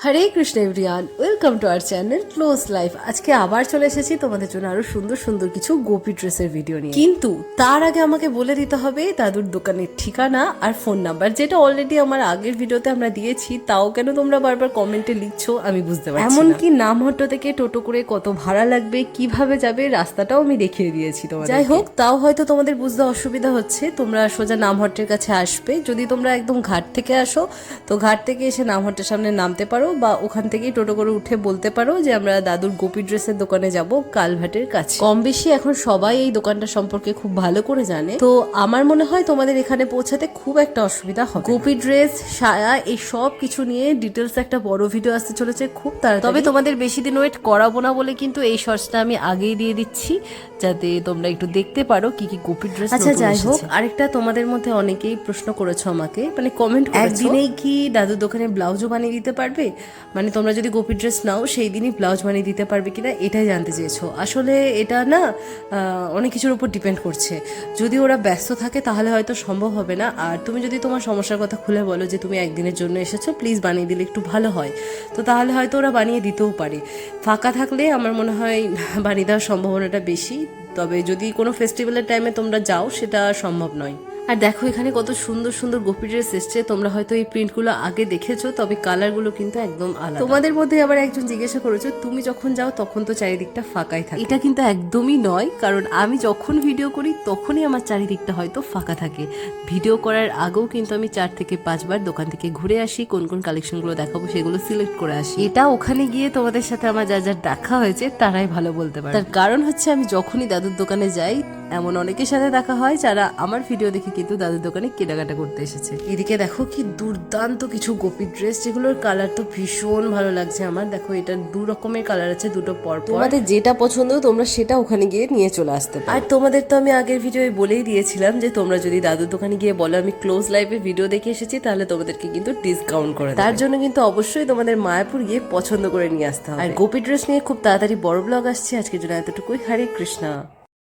Hare Krishna everyone welcome to our channel close life আজকে আবার চলে এসেছি তোমাদের জন্য আরও সুন্দর সুন্দর কিছু গোপী ড্রেসের ভিডিও নিয়ে। কিন্তু তার আগে আমাকে বলে দিতে হবে দাদুর দোকানের ঠিকানা আর ফোন নাম্বার যেটা অলরেডি আমার আগের ভিডিওতে আমরা দিয়েছি তাও কেন তোমরা বারবার কমেন্টে লিখছো আমি বুঝতে পারছি এমনকি নামহট্ট থেকে টোটো করে কত ভাড়া লাগবে কীভাবে যাবে রাস্তাটাও আমি দেখিয়ে দিয়েছি তোমাদের যাই হোক তাও হয়তো তোমাদের বুঝতে অসুবিধা হচ্ছে তোমরা সোজা নামহট্টের কাছে আসবে। যদি তোমরা একদম ঘাট থেকে আসো তো ঘাট থেকে এসে নামহট্টের সামনে নামতে পারো বা ওখান থেকেই টোটো করে উঠে বলতে পারো যে আমরা দাদুর গোপী ড্রেসের দোকানে যাব কালভাটের কাছে। কম বেশি এখন সবাই এই দোকানটা সম্পর্কে খুব ভালো করে জানে। তো আমার মনে হয় তোমাদের এখানে পৌঁছাতে খুব একটা অসুবিধা হবে গোপী ড্রেস সায়া এই সব কিছু নিয়ে ডিটেলস একটা বড় ভিডিও আসতে চলেছে খুব তাড়াতাড়ি। তবে তোমাদের বেশি দিন ওয়েট করাবো না বলে কিন্তু এই শর্টসটা আমি আগেই দিয়ে দিচ্ছি যাতে তোমরা একটু দেখতে পারো কি কি গোপী ড্রেস আচ্ছা যাই হোক আরেকটা তোমাদের মধ্যে অনেকেই প্রশ্ন করেছ আমাকে। মানে কমেন্ট একদিনেই কি দাদুর দোকানে ব্লাউজও বানিয়ে দিতে পারবে? মানে তোমরা যদি গোপী ড্রেস নাও, সেই দিনই ব্লাউজ বানিয়ে দিতে পারবে কিনা এটাই জানতে চেয়েছো। আসলে এটা না অনেক কিছুর উপর ডিপেন্ড করছে। যদি ওরা ব্যস্ত থাকে, তাহলে হয়তো সম্ভব হবে না। আর তুমি যদি তোমার সমস্যার কথা খুলে বলো যে তুমি একদিনের জন্য এসেছ প্লিজ বানিয়ে দিলে একটু ভালো হয়। তো তাহলে হয়তো ওরা বানিয়ে দিতেও পারে। ফাঁকা থাকলে আমার মনে হয় বানিয়ে দেওয়ার সম্ভাবনাটা বেশি। তবে যদি কোনো ফেস্টিভ্যালের টাইমে তোমরা যাও, সেটা সম্ভব নয়। আর দেখো এখানে কত সুন্দর সুন্দর গোপী ড্রেস এসছে। তোমরা হয়তো এই প্রিন্টগুলো আগে দেখেছ তবে কালারগুলো কিন্তু একদম আলাদা। তোমাদের মধ্যে আবার একজন জিজ্ঞাসা করেছ তুমি যখন যাও তখন তো চারিদিকটা ফাঁকাই থাকে। এটা কিন্তু একদমই নয় কারণ আমি যখন ভিডিও করি তখনই আমার চারিদিকটা হয়তো ফাঁকা থাকে। ভিডিও করার আগেও কিন্তু আমি চার থেকে পাঁচবার দোকান থেকে ঘুরে আসি কোন কোন কালেকশনগুলো দেখাবো সেগুলো সিলেক্ট করে আসি। এটা ওখানে গিয়ে তোমাদের সাথে আমার যা যা দেখা হয়েছে তারাই ভালো বলতে পারে তার কারণ হচ্ছে আমি যখনই দাদুর দোকানে যাই এমন অনেকের সাথে দেখা হয় যারা আমার ভিডিও দেখে কিন্তু দাদুর দোকানে কেনাকাটা করতে এসেছে। এদিকে দেখো কি দুর্দান্ত কিছু গোপী ড্রেস যেগুলোর কালার তো ভীষণ ভালো লাগছে আমার। দেখো এটা দু রকমের কালার আছে দুটো পর তোমাদের যেটা পছন্দ তোমরা সেটা ওখানে গিয়ে নিয়ে চলে আসতে আর তোমাদের তো আমি আগের ভিডিওয়ে বলেই দিয়েছিলাম যে তোমরা যদি দাদুর দোকানে গিয়ে বলো আমি ক্লোজ লাইভে ভিডিও দেখে এসেছি তাহলে তোমাদেরকে কিন্তু ডিসকাউন্ট করে তার জন্য কিন্তু অবশ্যই তোমাদের মায়াপুর গিয়ে পছন্দ করে নিয়ে আসতে হবে। আর গোপী ড্রেস নিয়ে খুব তাড়াতাড়ি বড় ব্লগ আসছে। আজকের জন্য এতটুকুই। হরে কৃষ্ণা।